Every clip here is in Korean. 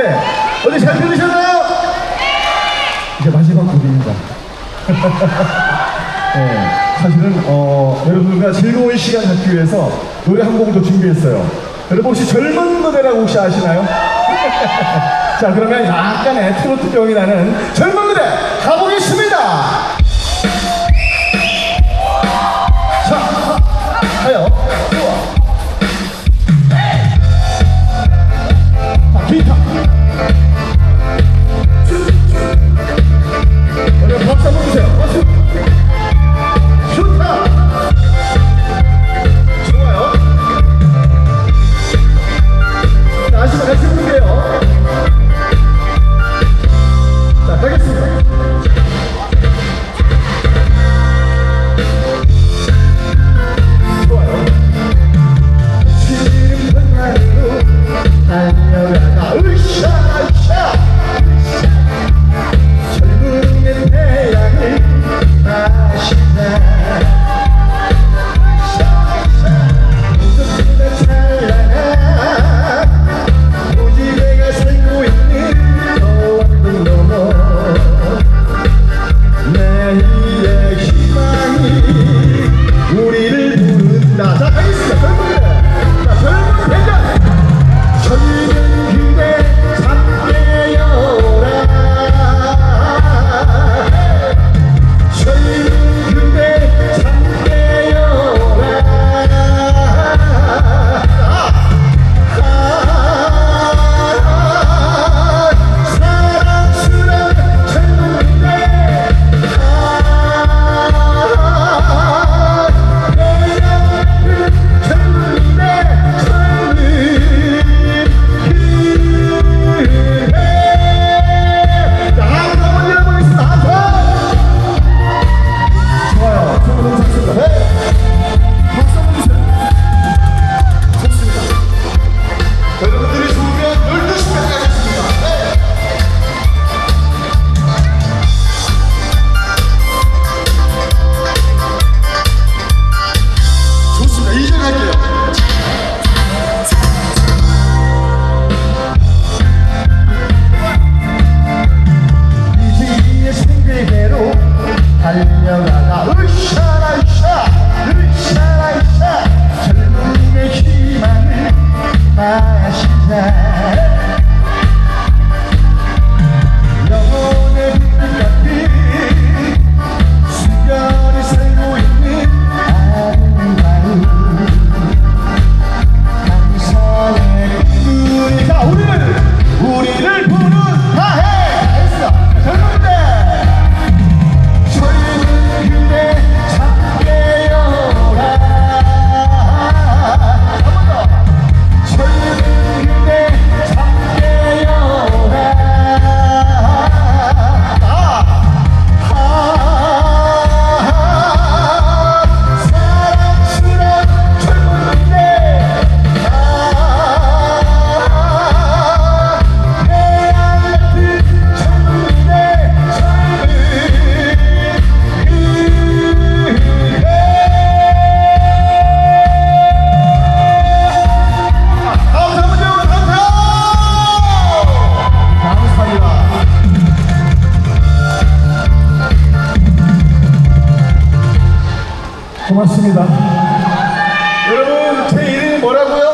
네. 오늘 잘 들으셨나요? 이제 마지막 곡입니다. 네. 사실은 어, 여러분과 즐거운 시간 갖기 위해서 노래 한 곡을 더 준비했어요. 여러분 혹시 젊은 노래라고 혹시 아시나요? 자 그러면 약간의 트로트병이 나는 젊은 노래 가보겠습니다. Önümüzü 고맙습니다. 여러분 제 이름이 뭐라고요?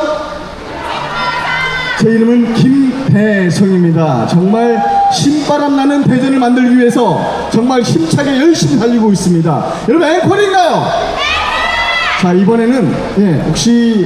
제 이름은 김배성입니다. 정말 신바람 나는 대전을 만들기 위해서 정말 힘차게 열심히 달리고 있습니다. 여러분 앵콜인가요? 자 이번에는 예 혹시